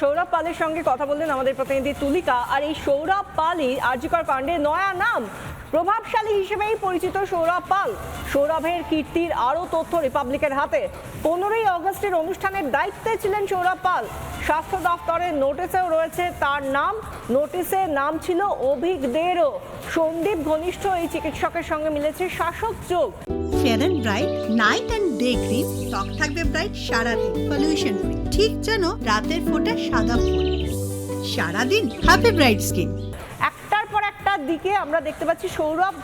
সৌরভ পালের সঙ্গে কথা বললেন আমাদের প্রতিনিধি তুলিকা। আর এই সৌরভ পালই আর্যিকর কাণ্ডে নয়া নাম। প্রভাবশালী হিসেবেই পরিচিত সৌরভ পাল। সৌরভের কীর্তির আরও তথ্য রিপাবলিকের হাতে। পনেরোই অগস্টের অনুষ্ঠানের দায়িত্বে ছিলেন সৌরভ পাল। স্বাস্থ্য দফতরের নোটিশেও রয়েছে তার নাম। নোটিশে নাম ছিল অভিক দেরও সন্দীপ ঘনিষ্ঠ এই চিকিৎসকের সঙ্গে মিলেছে শাসক যোগ। Fair bright, night and day cream talc থাকবে ব্রাইট, সারাদিন পলিউশন ফ্রি ঠিক যেন রাতের ফোটা সাদা ফুল সারাদিন হ্যাপি ব্রাইট স্কিন একটার পর একটা দিকে আমরা দেখতে পাচ্ছি সৌরভ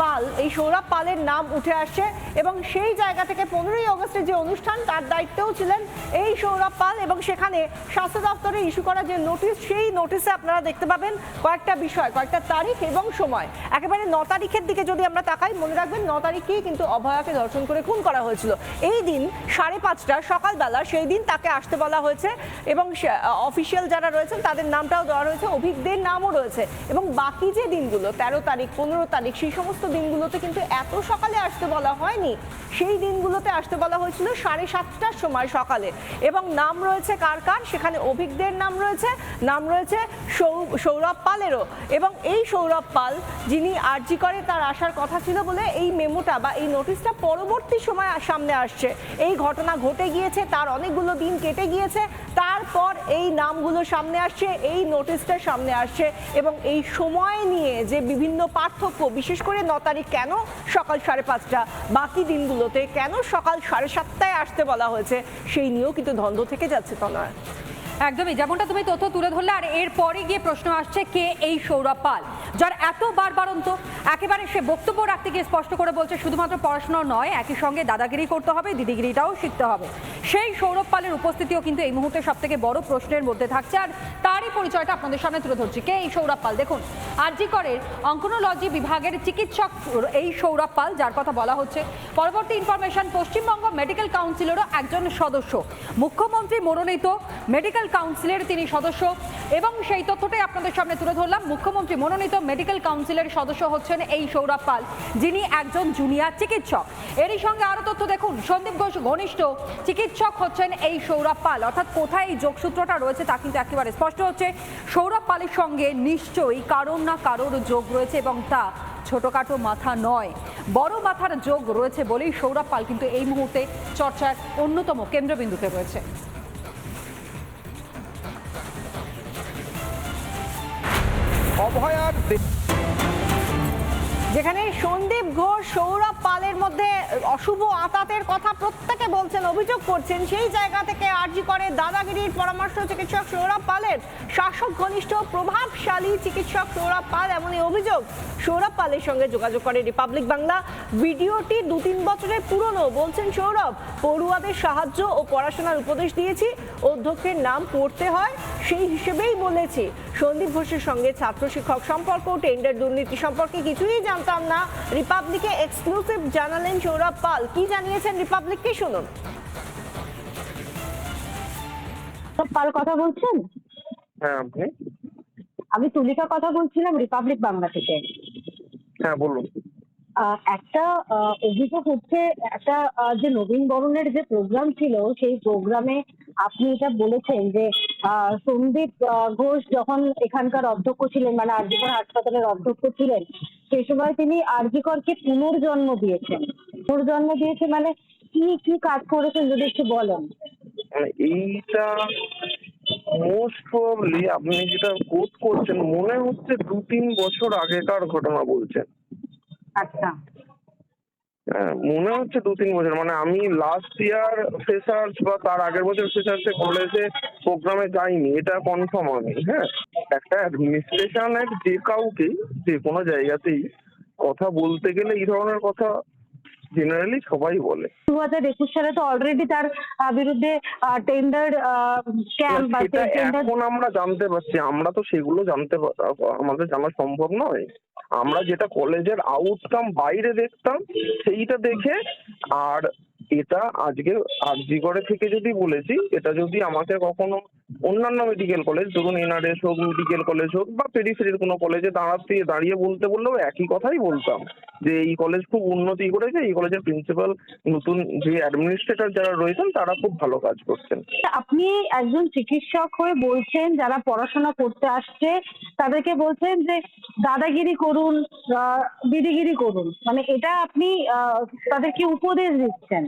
পাল, এই সৌরভ পালের নাম উঠে আসছে এবং সেই জায়গা থেকে পনেরোই অগস্টের যে অনুষ্ঠান, তার দায়িত্বেও ছিলেন এই সৌরভ পাল এবং সেখানে স্বাস্থ্য দপ্তরে ইস্যু করা যে নোটিশ, সেই নোটিশে আপনারা দেখতে পাবেন কয়েকটা বিষয়, কয়েকটা তারিখ এবং সময়। একেবারে ন তারিখের দিকে যদি আমরা তাকাই, মনে রাখবেন ন তারিখেই কিন্তু অভয়াকে ধর্ষণ করে খুন করা হয়েছিল। এই দিন সাড়ে পাঁচটা, সকালবেলা সেই দিন তাকে আসতে বলা হয়েছে এবং অফিসিয়াল যারা রয়েছেন, তাদের নামটাও দেওয়া রয়েছে, অভিজ্ঞদের নামও রয়েছে এবং বাকি যে দিনগুলো, তেরো তারিখ, পনেরো তারিখ, সেই সমস্ত দিনগুলোতে কিন্তু এত সকালে আসতে বলা হয়নি। সেই দিনগুলোতে আসতে বলা হয়েছিল সাড়ে সাতটার সময় সকালে। এবং নাম রয়েছে কার কার? সেখানে অভিজ্ঞদের নাম রয়েছে নাম রয়েছে সৌ- সৌরভ পালেরও। এবং এই সৌরভ পাল, যিনি আরজি করে, তার আসার কথা ছিল বলে এই মেমোটা বা এই নোটিশটা পরবর্তী সময় সামনে আসছে। এই ঘটনা ঘটে গিয়েছে, তার অনেকগুলো দিন কেটে গিয়েছে, তারপর এই নামগুলো সামনে আসছে, এই নোটিশটা সামনে আসছে। এবং এই সময় নিয়ে যে বিভিন্ন পার্থক্য, বিশেষ করে তারিখ কেন সকাল সাড়ে পাঁচটা? বাকি দিনগুলোতে কেন সকাল সাড়ে সাতটায় আসতে বলা হয়েছে? সেই নিয়েও কিন্তু দ্বন্দ্ব থেকে যাচ্ছে তনয়। একদমই, যেমনটা তুমি তথ্য তুলে ধরলে, আর এরপরে গিয়ে প্রশ্ন আসছে কে এই সৌরভ পাল? যার এত বার বারবারন্ত একেবারে সে বক্তব্য রাখতে গিয়ে স্পষ্ট করে বলছে, শুধুমাত্র পড়াশোনা নয়, একই সঙ্গে দাদাগিরি করতে হবে, দিদিগিরিটাও শিখতে হবে। সেই সৌরভ পালের উপস্থিতিও কিন্তু এই মুহূর্তে সব থেকে বড় প্রশ্নের মধ্যে থাকছে। আর তারই পরিচয়টা আপনাদের সামনে তুলে ধরছি। কে এই সৌরভ পাল? দেখুন, আরজি করের অঙ্কনোলজি বিভাগের চিকিৎসক এই সৌরভ পাল, যার কথা বলা হচ্ছে। পরবর্তী ইনফরমেশন পশ্চিমবঙ্গ মেডিকেল কাউন্সিলেরও একজন সদস্য। মুখ্যমন্ত্রী মনোনীত মেডিকেল কাউন্সিলের তিনি সদস্য। এবং সেই তথ্যটাই আপনাদের সামনে তুলে ধরলাম। মুখ্যমন্ত্রী মনোনীত মেডিকেল কাউন্সিলের সদস্য হচ্ছেন এই সৌরভ পাল, যিনি একজন জুনিয়র চিকিৎসক। এরই সঙ্গে আরও তথ্য দেখুন। সন্দীপ ঘোষ ঘনিষ্ঠ চিকিৎসক। হচ্ছেন এই সৌরভ পাল। অর্থাৎ কোথায় এই যোগসূত্রটা রয়েছে তা কিন্তু একেবারে স্পষ্ট হচ্ছে। সৌরভ পালের সঙ্গে নিশ্চয়ই কারোর না কারোর যোগ রয়েছে এবং তা ছোটখাটো মাথা নয়। বড় মাথার যোগ রয়েছে বলেই সৌরভ পাল কিন্তু এই মুহূর্তে চর্চার অন্যতম কেন্দ্রবিন্দুতে রয়েছে। অভয়ার যেখানে সন্দীপ ঘোষ, সৌরভ পালের মধ্যে অশুভ আতাতের কথা প্রত্যেকে বলছেন, অভিযোগ করছেন, সেই জায়গা থেকে আর্জি করে দাদাগিরির পরামর্শ চিকিৎসক সৌরভ পালের। শাসক ঘনিষ্ঠ, প্রভাবশালী চিকিৎসক সৌরভ পাল, এমনই অভিযোগ সৌরভ পালের সঙ্গে যোগাযোগ করে রিপাবলিক বাংলা। ভিডিওটি দু তিন বছরের পুরনো, বলছেন সৌরভ, পড়ুয়াদের সাহায্য ও পড়াশোনার উপদেশ দিয়েছি, অধ্যক্ষের নাম পড়তে হয়। সেই হিসেবেই বলেছি। সন্দীপ ঘোষের সঙ্গে ছাত্র শিক্ষক সম্পর্ক টেন্ডার দুর্নীতি সম্পর্কে কিছুই জানতাম না। রিপাবলিকে এক্সক্লুসিভ জানালেন সৌরভ পাল। কি জানিয়েছেন রিপাবলিককে শুনুন? পাল কথা বলছেন? হ্যাঁ আপনি? আমি তুলিকা কথা বলছিলাম রিপাবলিক বাংলা থেকে। হ্যাঁ বলুন। আহ, একটা আহ, অভিযোগ হচ্ছে একটা আহ, যে নবীন বরণের যে প্রোগ্রাম ছিল সেই প্রোগ্রামে আপনি এটা বলেছেন যে সন্দীপ ঘোষ যখন এখানকার অধ্যক্ষ ছিলেন মানে আরজিকর হাসপাতালের অধ্যক্ষ ছিলেন সেই সময় তিনি আরজিকরকে পুনর্জন্ম দিয়েছেন। পুনর্জন্ম দিয়েছে মানে কি কি কাজ করেছেন যদি একটু বলেন? মানে এইটা মোস্ট প্রবাবলি আপনি যেটা কোট করছেন মনে হচ্ছে দু তিন বছর আগেকার ঘটনা বলছেন। আচ্ছা। হ্যাঁ, মনে হচ্ছে দু তিন বছর মানে আমি লাস্ট ইয়ার ফ্রেশার্স বা তার আগের বছর ফ্রেশার্সে কলেজে প্রোগ্রামে যাইনি এটা কনফার্ম আমি হ্যাঁ? একটা অ্যাডমিনিস্ট্রেশনের যে কাউকে যে কোনো জায়গাতেই কথা বলতে গেলে এই ধরনের কথা জেনারেলি সবাই বলে। দু হাজার একুশ সালে তো অলরেডি তার বিরুদ্ধে টেন্ডার স্ক্যাম বা এখন আমরা জানতে পারছি আমরা তো সেগুলো জানতে আমাদের জানা সম্ভব নয়। আমরা যেটা কলেজের আউটকাম বাইরে দেখতাম সেইটা দেখে আর এটা আজকে আরজি করে থেকে যদি বলেছি এটা যদি আমাকে কখনো অন্যান্য মেডিকেল কলেজ ধরুন এনআরএস হোক মেডিকেল কলেজ হোক বা পেরিফেরির কোনো কলেজে দাঁড়াতে, দাঁড়িয়ে বলতে বললেও একই কথাই বলতাম। যে এই কলেজ খুব উন্নতি করেছে, এই কলেজের প্রিন্সিপাল নতুন যে অ্যাডমিনিস্ট্রেটর যারা রয়েছেন, তারা খুব ভালো কাজ করছেন। আপনি একজন চিকিৎসক হয়ে বলছেন, যারা পড়াশোনা করতে আসছে, তাদেরকে বলছেন যে দাদাগিরি করুন দিদিগিরি করুন। মানে এটা আপনি তাদেরকে উপদেশ দিচ্ছেন?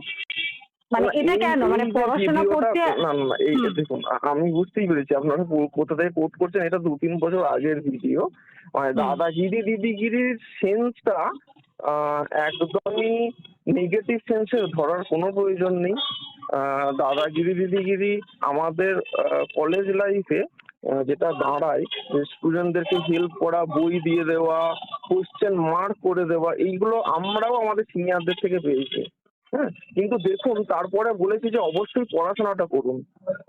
মানে এটা কেন? মানে পড়াশোনা করতে না না এই দেখুন আমি বুঝতেই পেরেছি আপনারা কোথা থেকে কোট করছেন এটা দু তিন বছর আগের ভিডিও মানে। দাদাগিরি দিদিগিরির সেন্সটা একদমই নেগেটিভ সেন্সে ধরার কোনো প্রয়োজন নেই। দাদাগিরি দিদিগিরি আমাদের কলেজ লাইফে যেটা দাঁড়ায় স্টুডেন্টদেরকে হেল্প করা বই দিয়ে দেওয়া কোশ্চেন মার্ক করে দেওয়া এইগুলো আমরাও আমাদের সিনিয়রদের থেকে পেয়েছি। হ্যাঁ কিন্তু দেখুন তারপরে বলেছি যে অবশ্যই পড়াশোনাটা করুন।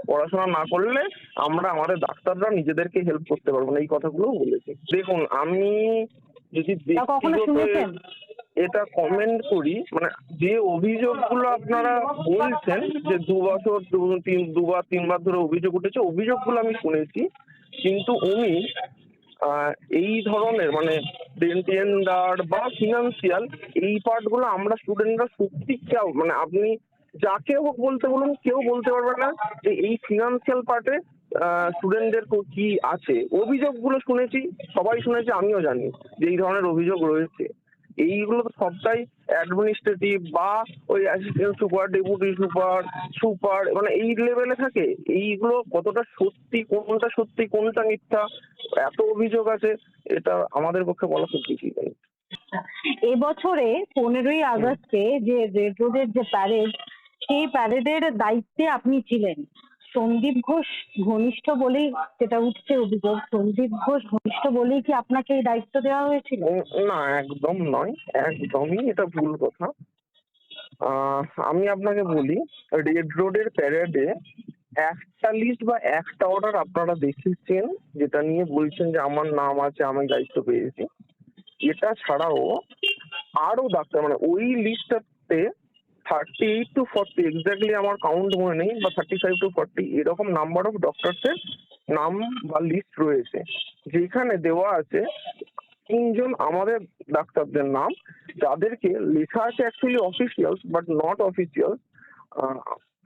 পড়াশোনা না করলে আমরা আমাদের ডাক্তাররা নিজেদেরকে হেল্প করতে পারব না এই কথাগুলো বলেছি। দেখুন আমি যদি এটা কমেন্ট করি মানে যে অভিযোগগুলো আপনারা বলছেন যে দু বছর দু- তিন দুবার তিনবার ধরে অভিযোগ উঠেছে অভিযোগগুলো আমি শুনেছি। কিন্তু উনি এই ধরনের মানে টেন্ডার বা ফিনান্সিয়াল এই পার্টগুলো আমরা স্টুডেন্টরা সত্যি চাও মানে আপনি যাকে হোক বলতে বলুন, কেউ বলতে পারবে না যে এই ফিনান্সিয়াল পার্টে স্টুডেন্টদের কি আছে। অভিযোগগুলো শুনেছি, সবাই শুনেছে, আমিও জানি যে এই ধরনের অভিযোগ রয়েছে। এইগুলো তো সবটাই অ্যাডমিনিস্ট্রেটিভ বা ওই assistant super deputy super super মানে এই লেভেলে থাকে। এইগুলো কতটা সত্যি, কোনটা সত্যি, কোনটা মিথ্যা, এত অভিযোগ আছে, এটা আমাদের পক্ষে বলা খুব ডিফিকাল্ট এবছরে পনেরোই আগস্টে যে রেড রোডের যে প্যারেড সেই প্যারেডের দায়িত্বে আপনি ছিলেন। সন্দীপ ঘোষ ঘনিষ্ঠ বলেই যেটা উঠছে অভিযোগ, সন্দীপ ঘোষ ঘনিষ্ঠ বলেই কি আপনাকে এই দায়িত্ব দেওয়া হয়েছিল? না, একদম নয়, একদমই এটা ভুল কথা। আমি আপনাকে বলি রেড রোডের প্যারেডে একটা লিস্ট বা একটা অর্ডার আপনারা দেখেছেন, যেটা নিয়ে বলছেন যে আমার নাম আছে, আমি দায়িত্ব পেয়েছি। এটা ছাড়াও আরও ডাক্তার মানে ওই লিস্টটাতে thirty eight to forty exactly আমার কাউন্ট মনে নেই বা থার্টি ফাইভ টু ফর্টি এরকম নাম্বার অফ ডক্টরসের নাম বা লিস্ট রয়েছে। যেখানে দেওয়া আছে তিনজন আমাদের ডাক্তারদের নাম যাদেরকে লেখা আছে actually officials but not officials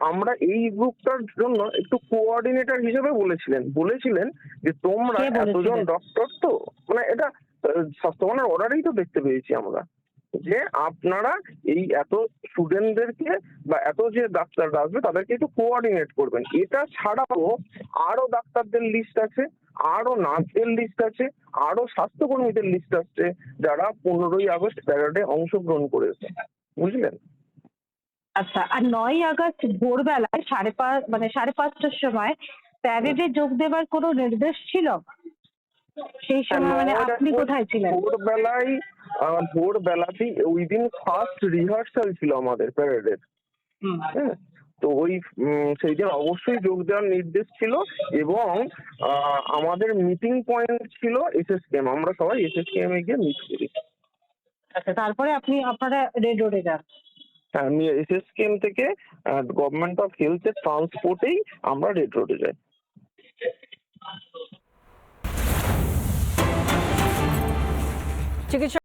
আমরা এই গ্রুপটার জন্য একটু কোঅর্ডিনেটর হিসেবে বলেছিলেন। বলেছিলেন যে তোমরা এতজন ডক্টর তো মানে এটা স্বাস্থ্যবানের অর্ডারেই তো দেখতে পেয়েছি আমরা। যে আপনারা এই এত স্টুডেন্টদেরকে বা এত যে ডাক্তাররা আসবে তাদেরকে একটু কোঅর্ডিনেট করবেন। এটা ছাড়াও আরও ডাক্তারদের লিস্ট আছে আরও নার্সদের লিস্ট আছে আরও স্বাস্থ্যকর্মীদের লিস্ট আছে যারা পনেরোই আগস্ট প্যারেডে অংশগ্রহণ করেছে। বুঝলেন? আচ্ছা আর নয় আগস্ট ভোরবেলায় সাড়ে পাঁচ মানে সাড়ে পাঁচটার সময় প্যারেডে যোগ দেওয়ার কোনো নির্দেশ ছিল? সেই সময় মানে আপনি কোথায় ছিলেন? ভোরবেলায় ভোরবেলাতেই ওই দিন ফার্স্ট রিহার্সাল ছিল আমাদের প্যারেডের হ্যাঁ? তো ওই উম, সেই দিন অবশ্যই যোগ দেওয়ার নির্দেশ ছিল এবং আহ, আমাদের মিটিং পয়েন্ট ছিল এসএসকেএম আমরা সবাই এসএসকেএম এ গিয়ে মিট করি। আচ্ছা তারপরে আপনি আপনারা রেড রোডে যান? হ্যাঁ আমি এসএসকেএম থেকে গভর্নমেন্ট অফ হেলথের ট্রান্সপোর্টেই আমরা রেড রোডে যাই। চিকিৎসক